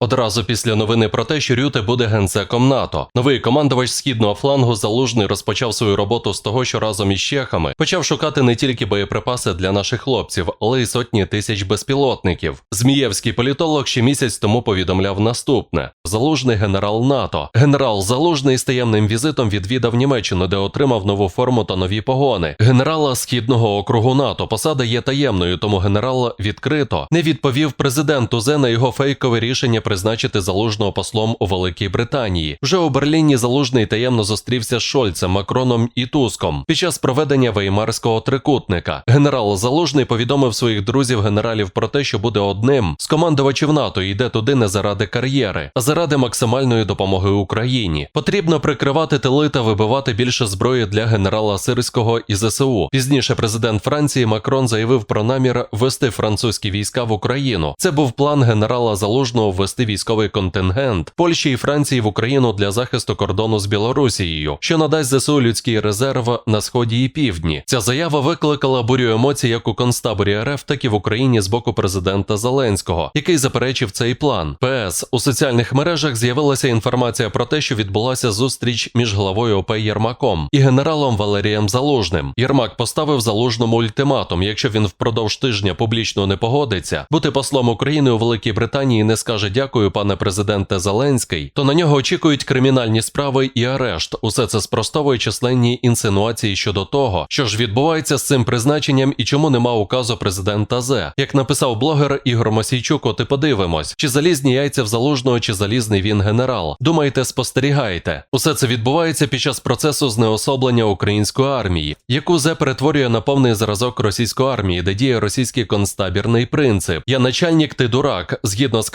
Одразу після новини про те, що Рюте буде генсеком НАТО. Новий командувач східного флангу Залужний розпочав свою роботу з того, що разом із чехами почав шукати не тільки боєприпаси для наших хлопців, але й сотні тисяч безпілотників. Змієвський політолог ще місяць тому повідомляв наступне: Залужний генерал НАТО. Генерал Залужний з таємним візитом відвідав Німеччину, де отримав нову форму та нові погони. Генерала східного округу НАТО посада є таємною, тому генерал відкрито не відповів президенту Зе на його фейкове рішення призначити залужного послом у Великій Британії. Вже у Берліні залужний таємно зустрівся з Шольцем, Макроном і Туском під час проведення веймарського трикутника. Генерал Залужний повідомив своїх друзів генералів про те, що буде одним з командувачів НАТО йде туди не заради кар'єри, а заради максимальної допомоги Україні. Потрібно прикривати тили та вибивати більше зброї для генерала Сирського і ЗСУ. Пізніше президент Франції Макрон заявив про намір ввести французькі війська в Україну. Це був план генерала Залужного ввести військовий контингент Польщі і Франції в Україну для захисту кордону з Білорусією, що надасть ЗСУ людський резерв на сході і півдні. Ця заява викликала бурю емоцій як у концтаборі РФ, так і в Україні з боку президента Зеленського, який заперечив цей план. ПС у соціальних мережах з'явилася інформація про те, що відбулася зустріч між главою ОП Єрмаком і генералом Валерієм Залужним. Єрмак поставив залужному ультиматум. Якщо він впродовж тижня публічно не погодиться, бути послом України у Великій Британії не скаже дякую, пане президенте Зеленський, то на нього очікують кримінальні справи і арешт. Усе це спростовує численні інсинуації щодо того, що ж відбувається з цим призначенням і чому нема указу президента Зе. Як написав блогер Ігор Мосійчук, от і подивимось, чи залізні яйця в залужного, чи залізний він генерал. Думайте, спостерігайте. Усе це відбувається під час процесу знеособлення української армії, яку Зе перетворює на повний зразок російської армії, де діє російський концтабірний принцип. Я начальник, ти дурак. Згідно з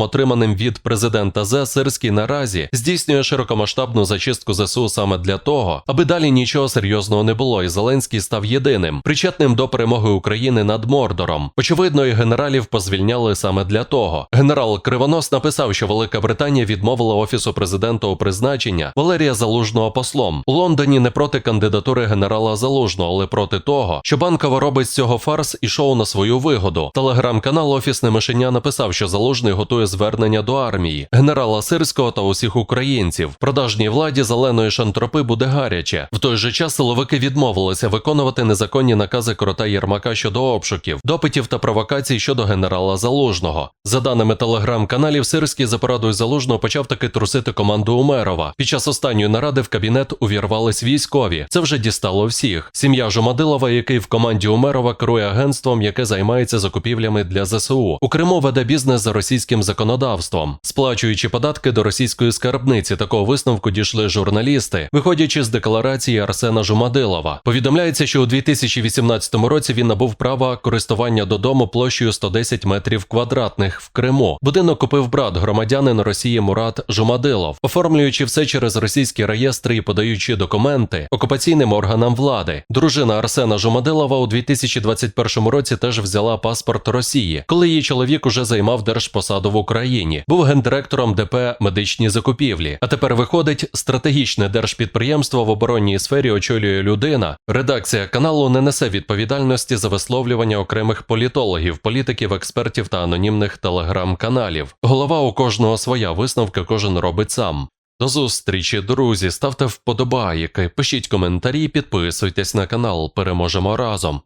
карт-бланшем, отриманим від президента Зе, Сирський наразі здійснює широкомасштабну зачистку ЗСУ саме для того, аби далі нічого серйозного не було, і Зеленський став єдиним, причетним до перемоги України над Мордором. Очевидно, і генералів позвільняли саме для того. Генерал Кривонос написав, що Велика Британія відмовила офісу президента у призначення Валерія Залужного послом у Лондоні не проти кандидатури генерала Залужного, але проти того, що банкова робить з цього фарс і шоу на свою вигоду. Телеграм-канал Офісне мишеня написав, що Залужний готує звернення до армії, генерала Сирського та усіх українців. Продажній владі зеленої шантропи буде гаряче. В той же час силовики відмовилися виконувати незаконні накази крота Єрмака щодо обшуків, допитів та провокацій щодо генерала Залужного. За даними телеграм-каналів, Сирський за порадою Залужного почав таки трусити команду Умерова. Під час останньої наради в кабінет увірвались військові. Це вже дістало всіх. Сім'я Жумадилова, який в команді Умерова керує агентством, яке займається закупівлями для ЗСУ. У Криму веде бізнес за російським законодавством, сплачуючи податки до російської скарбниці. Такого висновку дійшли журналісти, виходячи з декларації Арсена Жумадилова. Повідомляється, що у 2018 році він набув права користування додому площею 110 метрів квадратних в Криму. Будинок купив брат громадянин Росії Мурат Жумадилов, оформлюючи все через російські реєстри і подаючи документи окупаційним органам влади. Дружина Арсена Жумадилова у 2021 році теж взяла паспорт Росії, коли її чоловік уже займав держпосаду в Україні, був гендиректором ДП медичні закупівлі. А тепер виходить стратегічне держпідприємство в оборонній сфері очолює людина. Редакція каналу не несе відповідальності за висловлювання окремих політологів, політиків, експертів та анонімних телеграм-каналів. Голова у кожного своя висновка кожен робить сам. До зустрічі, друзі. Ставте вподобайки, пишіть коментарі, підписуйтесь на канал. Переможемо разом.